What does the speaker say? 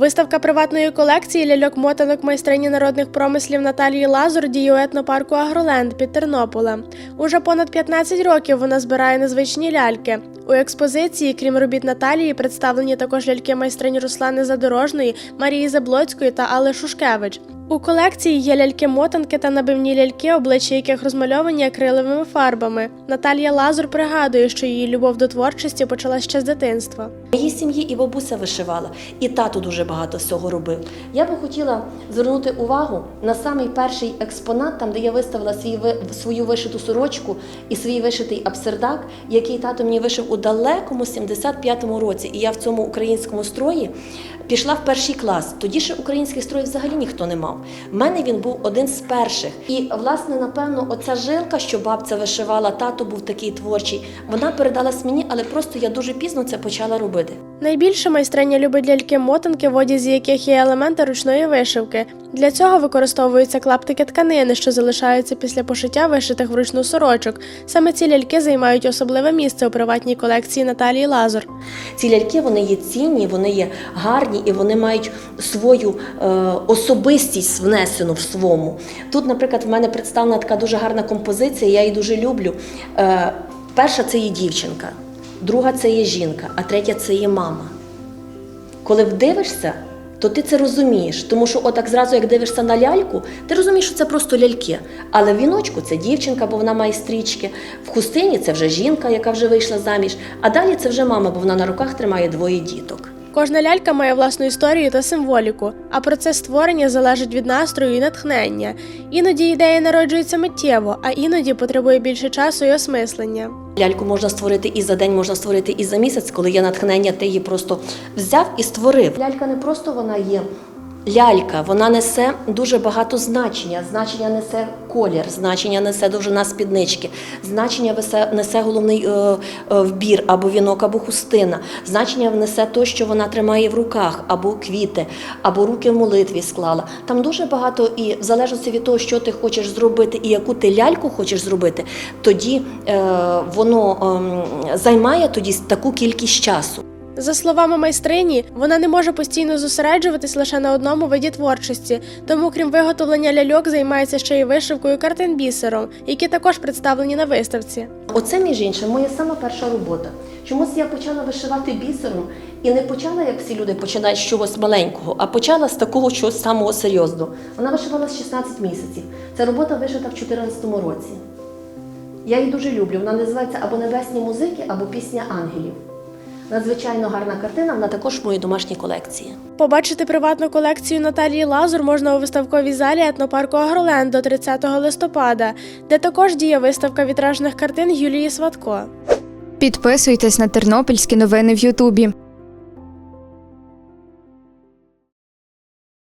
Виставка приватної колекції ляльок-мотанок майстрині народних промислів Наталії Лазур діє у етнопарку Агроленд під Тернополем. Уже понад 15 років вона збирає незвичні ляльки. У експозиції, крім робіт Наталії, представлені також ляльки майстрині Руслани Задорожної, Марії Заблоцької та Алли Шушкевич. У колекції є ляльки-мотанки та набивні ляльки, обличчя яких розмальовані акриловими фарбами. Наталія Лазур пригадує, що її любов до творчості почалась ще з дитинства. Моїй сім'ї і бабуся вишивала, і тато дуже багато всього робив. Я би хотіла звернути увагу на самий перший експонат, там де я виставила свій свою вишиту сорочку і свій вишитий абсердак, який тато мені вишив у далекому 75-му році. І я в цьому українському строї пішла в перший клас. Тоді ще український строй взагалі ніхто не мав. В мене він був один з перших. І власне, напевно, оця жилка, що бабця вишивала, тато був такий творчий. Вона передалась мені, але просто я дуже пізно це почала робити. Найбільше майстриня любить ляльки-мотанки, в одязі яких є елементи ручної вишивки. Для цього використовуються клаптики тканини, що залишаються після пошиття вишитих вручну сорочок. Саме ці ляльки займають особливе місце у приватній колекції Наталії Лазур. Ці ляльки вони є цінні, вони є гарні і вони мають свою е, особистість внесену в своєму. Тут, наприклад, в мене представлена така дуже гарна композиція, я її дуже люблю. Е, перша це є дівчинка, друга це є жінка, а третя це є мама. Коли вдивишся, то ти це розумієш, тому що отак зразу, як дивишся на ляльку, ти розумієш, що це просто ляльки. Але в віночку це дівчинка, бо вона має стрічки, в хустині це вже жінка, яка вже вийшла заміж, а далі це вже мама, бо вона на руках тримає двоє діток. Кожна лялька має власну історію та символіку, а процес створення залежить від настрою і натхнення. Іноді ідея народжується миттєво, а іноді потребує більше часу і осмислення. Ляльку можна створити і за день, можна створити і за місяць, коли є натхнення, ти її просто взяв і створив. Лялька не просто вона є. Лялька, вона несе дуже багато значення. Значення несе колір, значення несе довжина спіднички, значення несе головний е, е, вбір або вінок, або хустина. Значення несе те, що вона тримає в руках, або квіти, або руки в молитві склала. Там дуже багато, і в залежності від того, що ти хочеш зробити і яку ти ляльку хочеш зробити, тоді е, воно ем, займає тоді таку кількість часу. За словами майстрині, вона не може постійно зосереджуватись лише на одному виді творчості, тому крім виготовлення ляльок займається ще й вишивкою картин бісером, які також представлені на виставці. Оце, між іншим, моя сама перша робота. Чомусь я почала вишивати бісером і не почала, як всі люди починають з чогось маленького, а почала з такого чогось самого серйозного. Вона вишивалась 16 місяців. Ця робота вишита в 2014 році. Я її дуже люблю. Вона називається або Небесні музики, або Пісня ангелів. Надзвичайно гарна картина, вона також в моїй домашній колекції. Побачити приватну колекцію Наталії Лазур можна у виставковій залі етнопарку Агроленд до 30 листопада, де також діє виставка вітражних картин Юлії Сватко. Підписуйтесь на тернопільські новини в Ютубі.